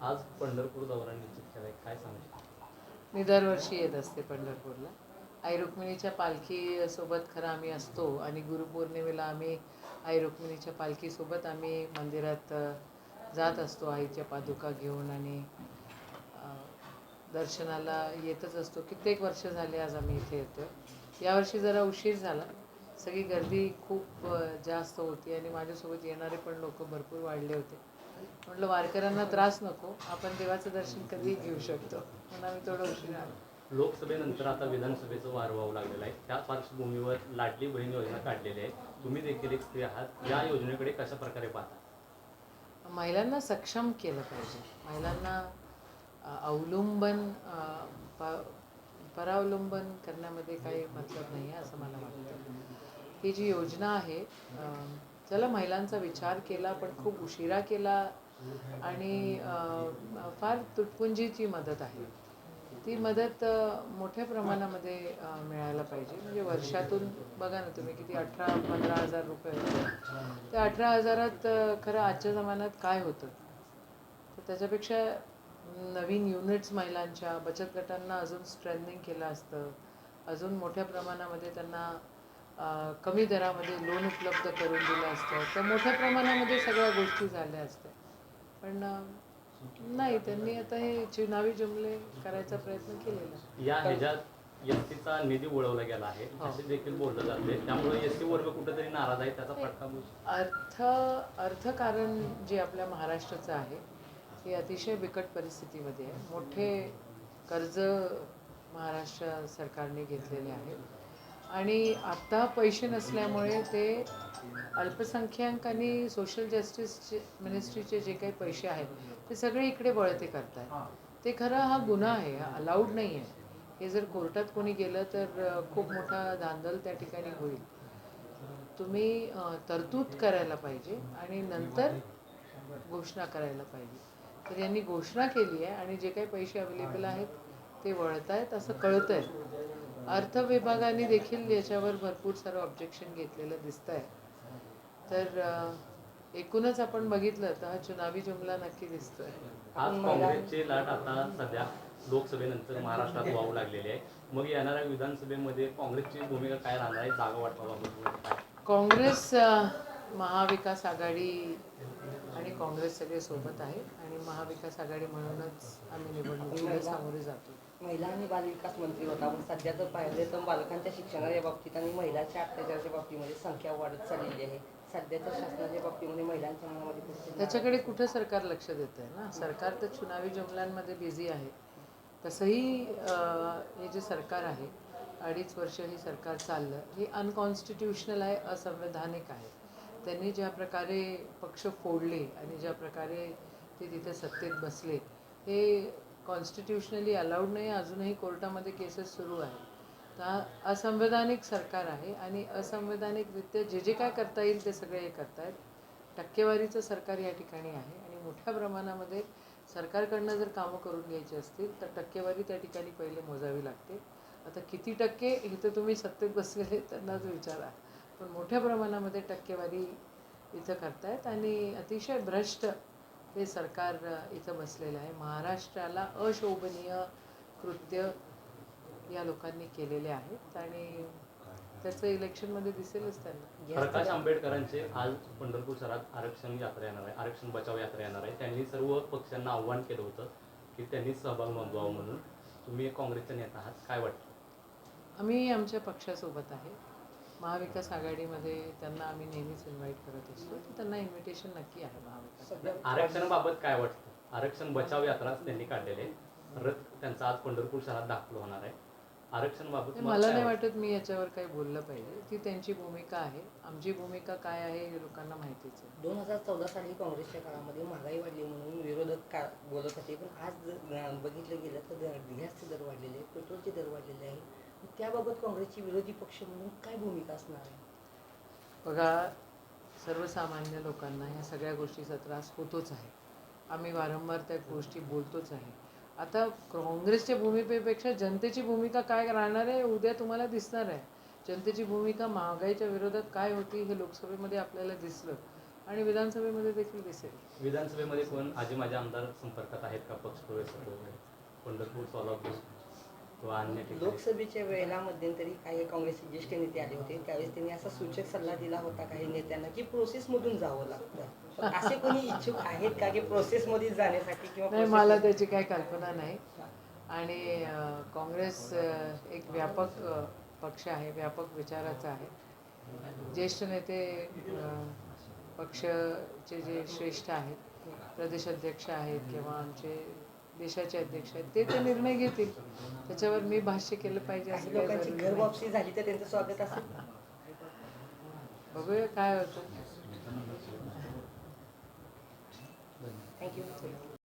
आज पंढरपूर दौरा निश्चित केलाय काय सांगू मी दरवर्षी येत असते पंढरपूरला. आई रुक्मिणीच्या पालखीसोबत खरं आम्ही असतो आणि गुरुपौर्णिमेला आम्ही आई रुक्मिणीच्या पालखीसोबत आम्ही मंदिरात जात असतो आईच्या पादुका घेऊन आणि दर्शनाला येतच असतो. कित्येक वर्ष झाले आज आम्ही इथे येतो यावर्षी जरा उशीर झाला. सगळी गर्दी खूप जास्त होती आणि माझ्यासोबत येणारे पण लोक भरपूर वाढले होते. म्हटलं वारकऱ्यांना त्रास नको आपण देवाचं दर्शन कधीही घेऊ शकतो. म्हणून आम्ही थोडं उशीर आलो. लोकसभेनंतर आता विधानसभेचं वार व्हावं लागलेलं आहे. त्या पार्श्वभूमीवर लाडली बहीण योजना काढलेली आहे. तुम्ही देखील एक स्त्री आहात. या योजनेकडे कशा प्रकारे पाहता? महिलांना सक्षम केलं पाहिजे. महिलांना अवलंबन परावलंबन करण्यामध्ये काही मतलब नाही आहे असं मला वाटतं. ही जी योजना आहे चला महिलांचा विचार केला पण खूप उशिरा केला. आणि फार तुटपुंजीची मदत आहे. ती मदत मोठ्या प्रमाणामध्ये मिळायला पाहिजे. म्हणजे वर्षातून बघा ना तुम्ही किती अठरा पंधरा हजार रुपये त्या अठरा हजारात खरं आजच्या जमान्यात काय होतं? तर त्याच्यापेक्षा नवीन युनिट्स महिलांच्या बचत गटांना अजून स्ट्रेंथनिंग केलं असतं. अजून मोठ्या प्रमाणामध्ये त्यांना कमी दरामध्ये लोन उपलब्ध करून दिलं असतं. तर मोठ्या प्रमाणामध्ये सगळ्या गोष्टी झाल्या असत्या. पण नाही त्यांनी आता हे चुनावी जुमले करायचा प्रयत्न केलेला. आहे. या ह्याच्यात एस टीचा निधी वळवला गेला आहे. हो. असे देखील बोललं जाते. त्यामुळे एस टी वर्ग कुठेतरी नाराज आहे त्याचा फटका अर्थ अर्थकारण जे आपल्या महाराष्ट्राचं आहे हे अतिशय बिकट परिस्थितीमध्ये आहे. मोठे कर्ज महाराष्ट्र सरकारने घेतलेले आहेत आणि आत्ता पैसे नसल्यामुळे ते अल्पसंख्याक आणि सोशल जस्टिसचे मिनिस्ट्रीचे जे काही पैसे आहेत ते सगळे इकडे वळते करतायत. ते खरं हा गुन्हा आहे हा अलाउड नाही आहे. हे जर कोर्टात कोणी गेलं तर खूप मोठा धांदल त्या ठिकाणी होईल. तुम्ही तरतूद करायला पाहिजे आणि नंतर घोषणा करायला पाहिजे. तर यांनी घोषणा केली आहे आणि जे काही पैसे अवेलेबल आहेत ते वळत आहेत असं कळतं आहे अर्थ विभागाने देखील याच्यावर भरपूर सारं ऑब्जेक्शन घेतलेलं दिसतं आहे तर एकूणच आपण बघितलं तर हा चुनावी जुमला नक्की दिसतोय. आज काँग्रेसची लाट आता सध्या लोकसभेनंतर महाराष्ट्रात वाहू लागलेली आहे. मग येणाऱ्या विधानसभेमध्ये काँग्रेसची भूमिका काय राहणार आहे? जागा वाटपाबाबत काँग्रेस महाविकास आघाडी आणि काँग्रेस सगळे सोबत आहे आणि महाविकास आघाडी म्हणूनच आम्ही निवडणुकीला सामोरे जातो. महिला आणि बालविकास मंत्री होता. पण सध्या जर पाहिले तर बालकांच्या शिक्षणाच्या बाबतीत आणि महिलांच्या अत्याचाराच्या बाबतीमध्ये संख्या वाढत चाललेली आहे. सध्याच्या शासनाच्या बाबतीमध्ये महिलांच्या मनामध्ये त्याच्याकडे कुठं सरकार लक्ष देत आहे ना? सरकार तर चुनावी जुमल्यांमध्ये बिझी आहे. तसंही हे जे सरकार आहे अडीच वर्ष हे सरकार चाललं हे अनकॉन्स्टिट्युशनल आहे असंवैधानिक आहे. त्यांनी ज्या प्रकारे पक्ष फोडले आणि ज्या प्रकारे ते तिथे सत्तेत बसले हे कॉन्स्टिट्युशनली अलाउड नाही अजूनही कोर्टामध्ये केसेस सुरू आहेत. तर असंवैधानिक सरकार आहे आणि असंवैधानिकरित्या जे जे काय करता येईल ते सगळे हे करतायत. टक्केवारीचं सरकार या ठिकाणी आहे आणि मोठ्या प्रमाणामध्ये सरकारकडनं जर कामं करून घ्यायची असतील तर टक्केवारी त्या ठिकाणी पहिले मोजावी लागते. आता किती टक्के हे तर तुम्ही सत्तेत बसलेले त्यांनाच विचारा. पण मोठ्या प्रमाणामध्ये टक्केवारी इथं करतायत आणि अतिशय भ्रष्ट हे सरकार इथं बसलेलं आहे. महाराष्ट्राला अशोभनीय कृत्य या लोकांनी केलेले आहेत आणि त्याचं इलेक्शनमध्ये दिसेलच त्यांना. प्रकाश आंबेडकरांचे आज पंढरपूर शहरात आरक्षण यात्रा येणार आहे आरक्षण बचाव यात्रा येणार आहे. त्यांनी सर्व पक्षांना आव्हान केलं होतं की त्यांनी सहभाग नोंदवावा म्हणून. तुम्ही काँग्रेसचे नेता आहात काय वाटतं? आम्ही आमच्या पक्षासोबत आहे. महाविकास आघाडीमध्ये त्यांना आम्ही नेहमीच इन्व्हाइट करत असतो. तर त्यांना इन्व्हिटेशन नक्की आहे महाविकास आरक्षणाबाबत काय वाटतं? आरक्षण बचाव यात्रा त्यांनी काढलेले आहे. रथ त्यांचा आज पंढरपूर शहरात दाखल होणार आहे. आरक्षणाबाबत मला नाही वाटतं? मी याच्यावर काही बोललं पाहिजे. ती त्यांची भूमिका आहे. आमची भूमिका काय आहे हे लोकांना माहितीच आहे. दोन हजार चौदा साली काँग्रेसच्या काळामध्ये महागाई वाढली म्हणून विरोधक का बोलत होते. पण आज बघितलं गेलं तर गॅसचे दर वाढलेले आहेत पेट्रोलचे दर वाढलेले आहेत. त्याबाबत काँग्रेसची विरोधी पक्ष म्हणून काय भूमिका असणार आहे? बघा सर्वसामान्य लोकांना ह्या सगळ्या गोष्टीचा त्रास होतोच आहे. आम्ही वारंवार त्या गोष्टी बोलतोच आहे. आता काँग्रेसच्या भूमिकेपेक्षा जनतेची भूमिका काय राहणार आहे उद्या तुम्हाला दिसणार आहे. जनतेची भूमिका महागाईच्या विरोधात काय होती हे लोकसभेमध्ये आपल्याला दिसलं. आणि विधानसभेमध्ये देखील दिसेल. विधानसभेमध्ये कोण आजी माझे आमदार संपर्कात आहेत का? पक्ष प्रवेश पंढरपूर सोलापूर. ठिकाणी लोकसभेच्या वेळेला मध्यंतरी काही काँग्रेसचे ज्येष्ठ नेते आले होते. त्यावेळेस त्यांनी असा सूचक सल्ला दिला होता काही नेत्यांना की प्रोसेसमधून जावं लागतं. पण असे कोणी इच्छुक आहेत का की प्रोसेसमध्ये जाण्यासाठी किंवा मला त्याची काही कल्पना नाही. आणि काँग्रेस एक व्यापक पक्ष आहे व्यापक विचाराचा आहे. ज्येष्ठ नेते पक्षाचे जे श्रेष्ठ आहेत प्रदेशाध्यक्ष आहेत किंवा आमचे देशाचे अध्यक्ष आहेत. ते ते निर्णय घेतील. त्याच्यावर मी भाष्य केलं पाहिजे असं काही काही लोकांची जरुरी घर नाही. वापसी झाली तर त्यांचं स्वागत असेल. बघूया काय होतं. थँक्यू